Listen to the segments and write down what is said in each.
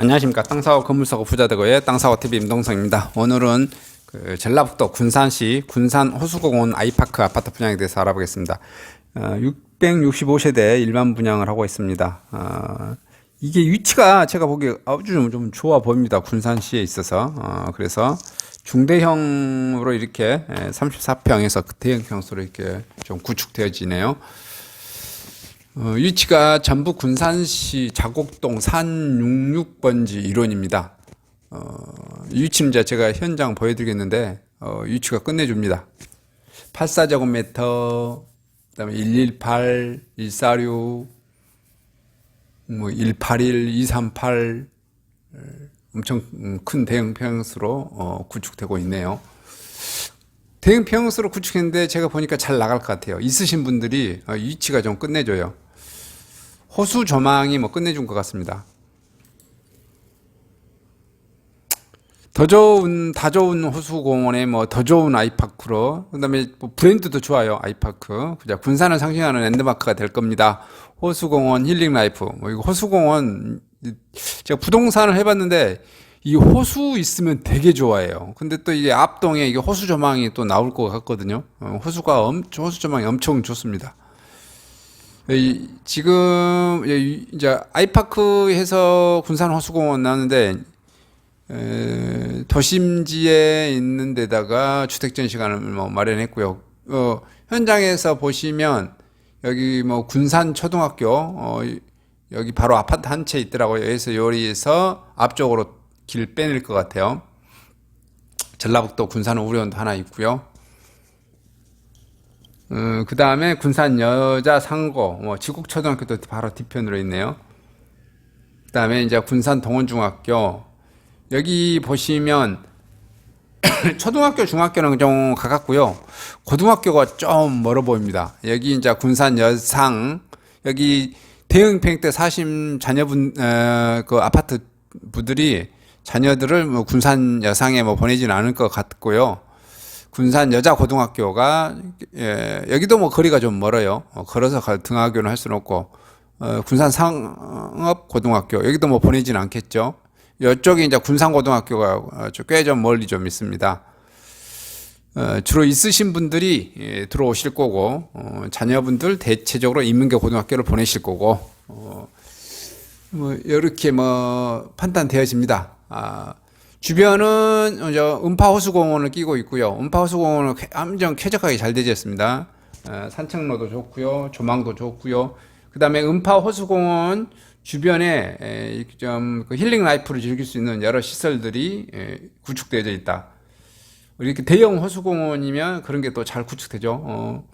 안녕하십니까 땅사고 건물사고 부자되고의 땅사고 TV 임동성입니다. 오늘은 그 전라북도 군산시 군산 호수공원 아이파크 아파트 분양에 대해서 알아보겠습니다. 어, 665세대 일반 분양을 하고 있습니다. 어, 이게 위치가 제가 보기에 아주 좀, 좀 좋아 보입니다. 군산시에 있어서 어, 그래서 중대형으로 이렇게 34평에서 대형 평수로 이렇게 좀 구축되어지네요. 어, 위치가 전북 군산시 자곡동 산 66번지 1원입니다. 어, 이 위치는 제가 현장 보여드리겠는데 어, 위치가 끝내줍니다. 84제곱미터, 그다음에 118, 146, 뭐 181, 238 어, 엄청 음, 큰 대형 평수로 어, 구축되고 있네요. 대형 평수로 구축했는데 제가 보니까 잘 나갈 것 같아요. 있으신 분들이 어, 위치가 좀 끝내줘요. 호수 조망이 뭐 끝내준 것 같습니다. 더 좋은 다 좋은 호수공원에 뭐 더 좋은 아이파크로 그다음에 뭐 브랜드도 좋아요 아이파크. 그자 군산을 상징하는 랜드마크가 될 겁니다. 호수공원 힐링 라이프. 뭐 이거 호수공원 제가 부동산을 해봤는데 이 호수 있으면 되게 좋아해요. 근데 또 이게 앞동에 이게 호수 조망이 또 나올 것 같거든요. 어, 호수가 엄 호수 조망이 엄청 좋습니다 이, 지금 이제 아이파크에서 군산 호수공원 나왔는데 에, 도심지에 있는 데다가 주택 전시관을 뭐 마련했고요. 어, 현장에서 보시면 여기 뭐 군산 초등학교 어, 여기 바로 아파트 한 채 있더라고요. 여기서 요리에서 앞쪽으로 길 빼낼 것 같아요. 전라북도 군산 우려원도 하나 있고요. 음, 그 다음에 군산 여자 상고, 뭐, 지국초등학교도 바로 뒤편으로 있네요. 그 다음에 이제 군산 동원중학교, 여기 보시면, 초등학교, 중학교는 좀 가깝고요. 고등학교가 좀 멀어 보입니다. 여기 이제 군산 여상, 여기 대형 평때 사신 자녀분, 어, 그 아파트 분들이 자녀들을 뭐 군산 여상에 뭐 보내지는 않을 것 같고요. 군산 여자 고등학교가 예, 여기도 뭐 거리가 좀 멀어요. 어, 걸어서 가- 등하교는 할 수는 없고 어, 군산 상업 고등학교 여기도 뭐 보내지는 않겠죠. 이쪽에 이제 군산 고등학교가 꽤 좀 멀리 좀 있습니다. 어, 주로 있으신 분들이 예, 들어오실 거고 어, 자녀분들 대체적으로 인문계 고등학교를 보내실 거고 어, 뭐 이렇게 뭐 판단되어집니다. 아, 주변은 저 음파 호수공원을 끼고 있고요. 음파 호수공원은 쾌- 엄청 쾌적하게 잘 되어졌습니다. 어, 산책로도 좋고요, 조망도 좋고요. 그다음에 음파 호수공원 주변에 에, 좀그 힐링 라이프를 즐길 수 있는 여러 시설들이 에, 구축되어져 있다. 이렇게 대형 호수공원이면 그런 게 또 잘 구축되죠. 어,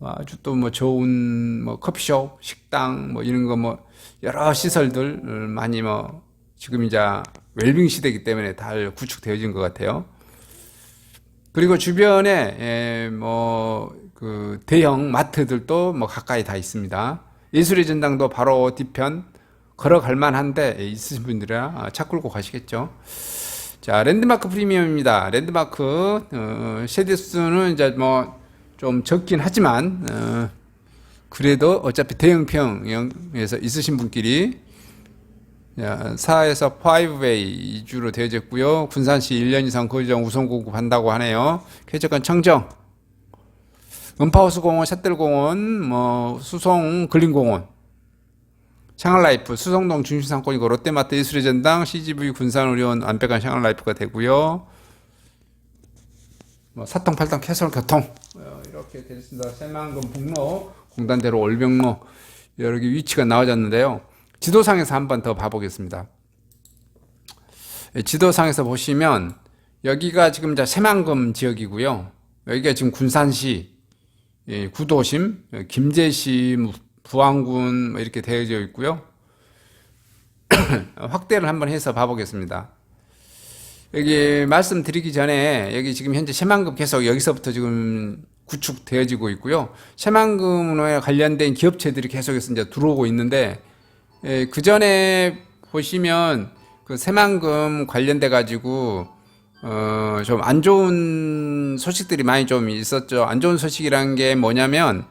아주 또 뭐 좋은 뭐 커피숍, 식당 뭐 이런 거 뭐 여러 시설들 많이 뭐 지금 이제 웰빙 시대이기 때문에 잘 구축되어진 것 같아요. 그리고 주변에 뭐그 대형 마트들도 뭐 가까이 다 있습니다. 예술의 전당도 바로 뒤편 걸어갈 만한데 있으신 분들이라 차 끌고 가시겠죠. 자, 랜드마크 프리미엄입니다. 랜드마크 어, 세대 수는 이제 뭐 좀 적긴 하지만 어, 그래도 어차피 대형평에서 있으신 분끼리 4에서 5웨이 2주로 되어졌고요. 군산시 1년 이상 거주장 우선 공급한다고 하네요. 쾌적한 청정, 은파호수 공원, 샷들공원, 뭐 수송 근린공원, 샹알라이프, 수성동 중심 상권이고 롯데마트 예술의 전당, CGV 군산의료원 안백안 샹알라이프가 되고요. 뭐 사통, 팔통, 캐설, 교통 어, 이렇게 되었습니다. 새만금 북로, 공단대로 올병로 여러 개 위치가 나와졌는데요. 지도상에서 한 번 더 봐보겠습니다. 예, 지도상에서 보시면 여기가 지금 새만금 지역이고요. 여기가 지금 군산시 예, 구도심, 예, 김제시, 뭐 부안군 뭐 이렇게 되어져 있고요. 확대를 한번 해서 봐보겠습니다. 여기 말씀드리기 전에 여기 지금 현재 새만금 계속 여기서부터 지금 구축되어지고 있고요. 새만금에 관련된 기업체들이 계속해서 이제 들어오고 있는데 예, 그 전에 보시면 그 새만금 관련돼 가지고 어, 좀 안 좋은 소식들이 많이 좀 있었죠. 안 좋은 소식이란 게 뭐냐면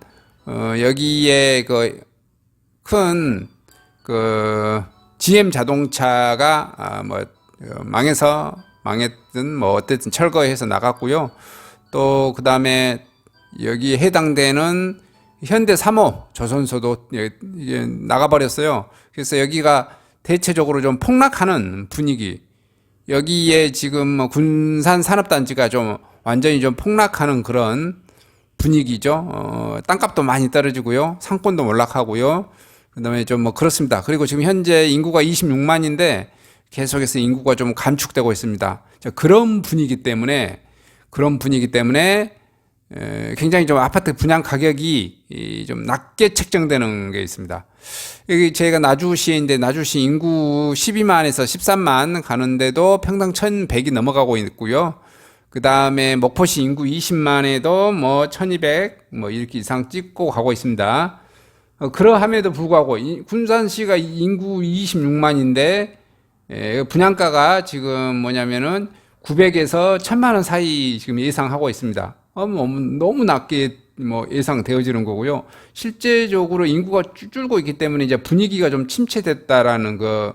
어, 여기에 그큰그 GM 자동차가 아, 뭐 어, 망해서 망했든 뭐 어쨌든 철거해서 나갔고요. 또 그다음에 여기 해당되는 현대 3호 조선소도 예, 이게 나가버렸어요. 그래서 여기가 대체적으로 좀 폭락하는 분위기. 여기에 지금 뭐 군산 산업단지가 좀 완전히 좀 폭락하는 그런 분위기죠. 어, 땅값도 많이 떨어지고요. 상권도 몰락하고요. 그다음에 좀 뭐 그렇습니다. 그리고 지금 현재 인구가 26만인데 계속해서 인구가 좀 감축되고 있습니다. 자, 그런 분위기 때문에 그런 분위기 때문에 에, 굉장히 좀 아파트 분양 가격이 이, 좀 낮게 책정되는 게 있습니다. 여기 제가 나주시인데 나주시 인구 12만에서 13만 가는데도 평당 1,100이 넘어가고 있고요. 그 다음에 목포시 인구 20만에도 뭐 1200, 뭐 이렇게 이상 찍고 가고 있습니다. 어, 그러함에도 불구하고 이- 군산시가 인구 26만인데 예, 분양가가 지금 뭐냐면은 900에서 1000만 원 사이 지금 예상하고 있습니다. 어, 뭐, 너무 낮게 뭐 예상되어지는 거고요. 실제적으로 인구가 줄- 줄고 있기 때문에 이제 분위기가 좀 침체됐다라는 그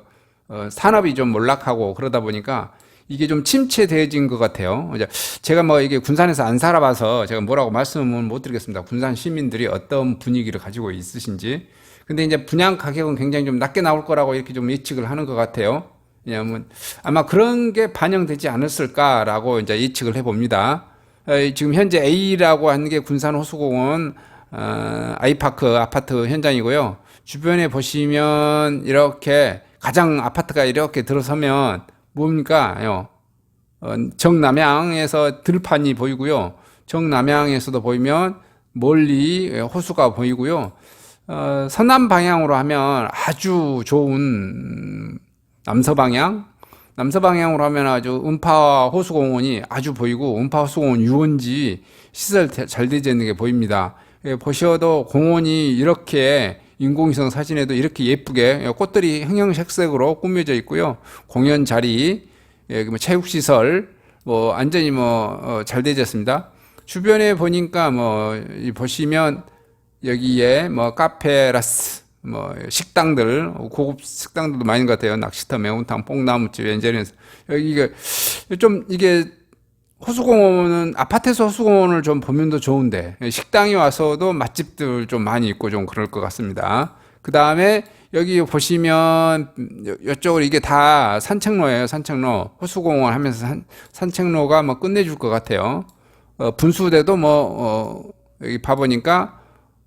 어, 산업이 좀 몰락하고 그러다 보니까 이게 좀 침체되어진 것 같아요. 이제 제가 뭐 이게 군산에서 안 살아봐서 제가 뭐라고 말씀은 못 드리겠습니다. 군산 시민들이 어떤 분위기를 가지고 있으신지. 근데 이제 분양 가격은 굉장히 좀 낮게 나올 거라고 이렇게 좀 예측을 하는 것 같아요. 왜냐하면 아마 그런 게 반영되지 않았을까라고 이제 예측을 해봅니다. 어, 지금 현재 A라고 하는 게 군산 호수공원 어, 아이파크 아파트 현장이고요. 주변에 보시면 이렇게 가장 아파트가 이렇게 들어서면 뭡니까? 어, 정남향에서 들판이 보이고요. 정남향에서도 보이면 멀리 호수가 보이고요. 어, 서남 방향으로 하면 아주 좋은 남서 방향, 남서 방향으로 하면 아주 음파 호수공원이 아주 보이고 음파 호수공원 유원지 시설 대- 잘 되어 있는 게 보입니다. 예, 보셔도 공원이 이렇게 인공위성 사진에도 이렇게 예쁘게 꽃들이 형형색색으로 꾸며져 있고요. 공연 자리, 예, 뭐 체육 시설, 뭐 완전히 뭐잘 되어졌습니다. 주변에 보니까 뭐이 보시면 여기에 뭐 카페라스, 뭐 식당들 고급 식당들도 많은 것 같아요. 낚시터, 매운탕, 뽕나무집, 엔젤에서 여기가 좀 이게 호수공원은 아파트에서 호수공원을 좀 보면 더 좋은데 식당이 와서도 맛집들 좀 많이 있고 좀 그럴 것 같습니다. 그 다음에 여기 보시면 요- 요쪽으로 이게 다 산책로예요. 산책로 호수공원 하면서 산, 산책로가 뭐 끝내줄 것 같아요. 어, 분수대도 뭐 어, 여기 봐보니까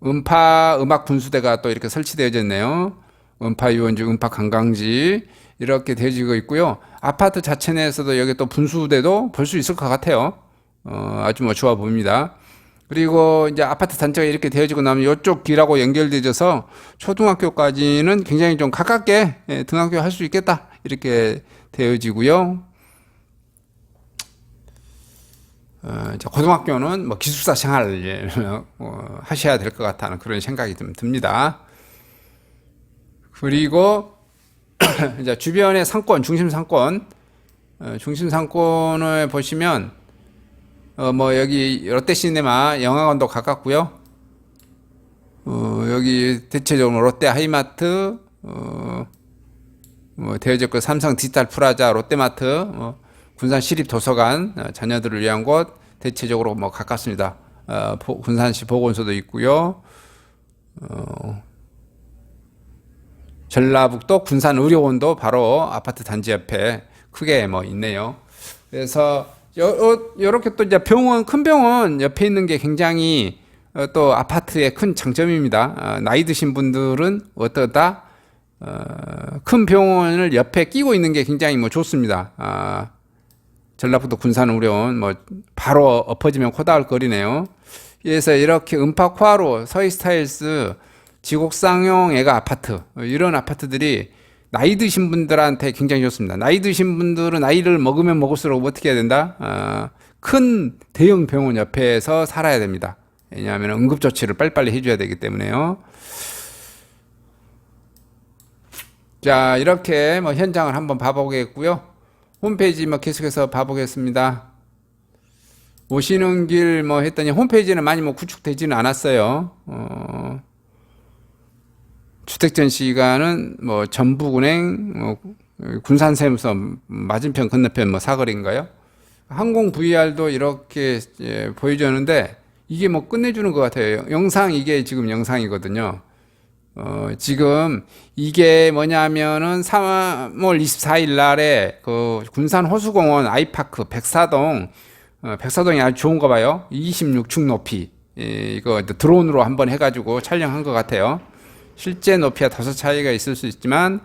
음파 음악 분수대가 또 이렇게 설치되어져 있네요. 음파 유원지, 음파 관광지 이렇게 되어지고 있고요. 아파트 자체 내에서도 여기 또 분수대도 볼 수 있을 것 같아요. 어, 아주 뭐 좋아 보입니다. 그리고 이제 아파트 단지가 이렇게 되어지고 나면 이쪽 길하고 연결되어서 초등학교까지는 굉장히 좀 가깝게 예, 등학교 할 수 있겠다 이렇게 되어지고요. 어, 이제 고등학교는 뭐 기숙사 생활 예, 어, 하셔야 될 것 같다는 그런 생각이 좀 듭니다. 그리고 이제 주변의 상권, 중심 상권, 어, 중심 상권을 보시면 어, 뭐 여기 롯데시네마 영화관도 가깝고요. 어, 여기 대체적으로 롯데 하이마트, 어, 뭐 대여적그 삼성 디지털 프라자, 롯데마트, 뭐 군산 시립 도서관 어, 자녀들을 위한 곳 대체적으로 뭐 가깝습니다. 어, 보- 군산시 보건소도 있고요. 어, 전라북도 군산 의료원도 바로 아파트 단지 옆에 크게 뭐 있네요. 그래서 요, 요, 요렇게 또 이제 병원, 큰 병원 옆에 있는 게 굉장히 어, 또 아파트의 큰 장점입니다. 어, 나이 드신 분들은 어떠다? 어, 큰 병원을 옆에 끼고 있는 게 굉장히 뭐 좋습니다. 아, 전라북도 군산 의료원 뭐 바로 엎어지면 코다할 거리네요. 그래서 이렇게 음파코아로 서희 스타일스 지곡상용 애가 아파트 어, 이런 아파트들이 나이 드신 분들한테 굉장히 좋습니다. 나이 드신 분들은 나이를 먹으면 먹을수록 어떻게 해야 된다? 아, 큰 대형 병원 옆에서 살아야 됩니다. 왜냐하면 응급조치를 빨리빨리 해줘야 되기 때문에요. 자, 이렇게 뭐 현장을 한번 봐보겠고요. 홈페이지 뭐 계속해서 봐보겠습니다. 오시는 길 뭐 했더니 홈페이지는 많이 뭐 구축되지는 않았어요. 어, 주택전 시가는 뭐 전북은행, 뭐 군산세무서 맞은편 건너편 뭐 사거리인가요? 항공 VR도 이렇게 예, 보여주는데 이게 뭐 끝내주는 것 같아요. 영상 이게 지금 영상이거든요. 어, 지금 이게 뭐냐면은 3월 24일 날에 그 군산 호수공원 아이파크 백사동 어, 백사동이 아주 좋은가 봐요. 26층 높이 예, 이거 드론으로 한번 해가지고 촬영한 것 같아요. 실제 높이와 다소 차이가 있을 수 있지만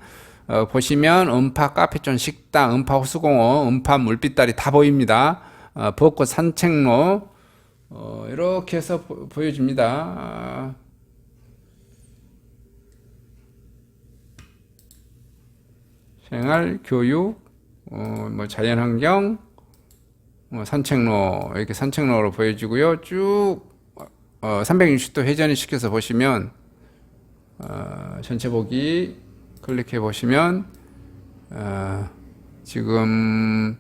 어, 보시면 음파 카페존 식당, 음파 호수공원, 음파 물빛다리 다 보입니다. 어, 벚꽃 산책로 어, 이렇게 해서 보, 보여줍니다. 생활, 교육, 어, 뭐 자연환경, 어, 산책로 이렇게 산책로로 보여지고요. 쭉 어, 360도 회전을 시켜서 보시면 어, 전체 보기 클릭해 보시면 어, 지금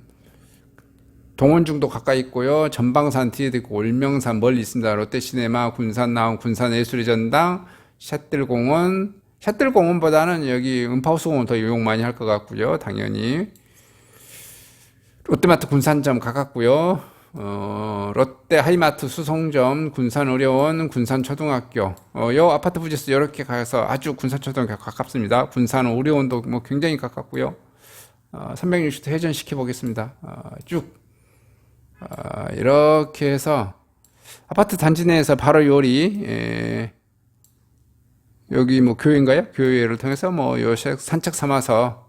동원중도 가까이 있고요. 전방산 뒤에도 있고 올명산 멀리 있습니다. 롯데시네마, 군산 나온 군산예술의 전당, 샷들공원, 샷들 공원보다는 여기 음파호수공원 더 이용 많이 할 것 같고요. 당연히 롯데마트 군산점 가깝고요. 어, 롯데 하이마트 수송점, 군산의료원, 군산초등학교. 어, 요 아파트 부지에서 이렇게 가서 아주 군산초등학교 가깝습니다. 군산의료원도 뭐 굉장히 가깝고요. 어, 360도 회전시켜 보겠습니다. 어, 쭉. 어, 이렇게 해서 아파트 단지 내에서 바로 요리, 예, 여기 뭐 교회인가요? 교회를 통해서 뭐 요새 산책 삼아서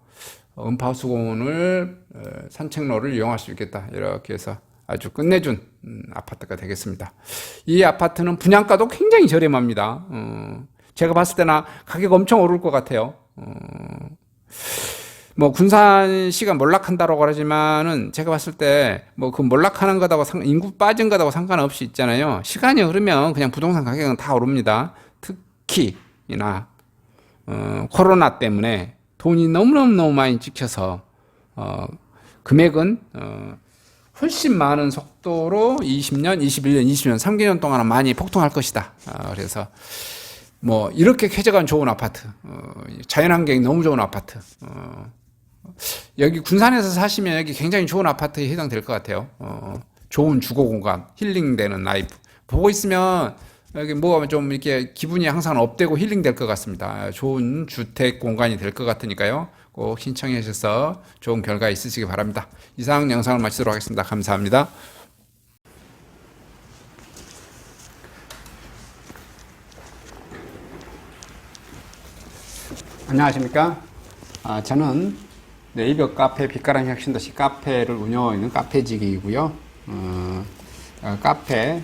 음파수공원을 어, 산책로를 이용할 수 있겠다. 이렇게 해서 아주 끝내준 음, 아파트가 되겠습니다. 이 아파트는 분양가도 굉장히 저렴합니다. 어, 제가 봤을 때나 가격 엄청 오를 것 같아요. 어, 뭐 군산시가 몰락한다라고 하지만은 제가 봤을 때 뭐 그 몰락하는 거다고 상, 인구 빠진 거다고 상관없이 있잖아요. 시간이 흐르면 그냥 부동산 가격은 다 오릅니다. 특히 나 어, 코로나 때문에 돈이 너무너무 너무 많이 찍혀서 어, 금액은 어, 훨씬 많은 속도로 20년, 21년, 20년, 3개년 동안 많이 폭등할 것이다. 어, 그래서 뭐 이렇게 쾌적한 좋은 아파트, 어, 자연환경이 너무 좋은 아파트. 어, 여기 군산에서 사시면 여기 굉장히 좋은 아파트에 해당될 것 같아요. 어, 좋은 주거 공간, 힐링되는 라이프. 보고 있으면 여기 뭐가 좀 이렇게 기분이 항상 업되고 힐링될 것 같습니다. 좋은 주택 공간이 될 것 같으니까요. 꼭 신청해 주셔서 좋은 결과 있으시기 바랍니다. 이상 영상을 마치도록 하겠습니다. 감사합니다. 안녕하십니까? 아, 저는 네이버 카페 빛가람 혁신도시 카페를 운영하고 있는 카페직이고요. 어, 어, 카페 에,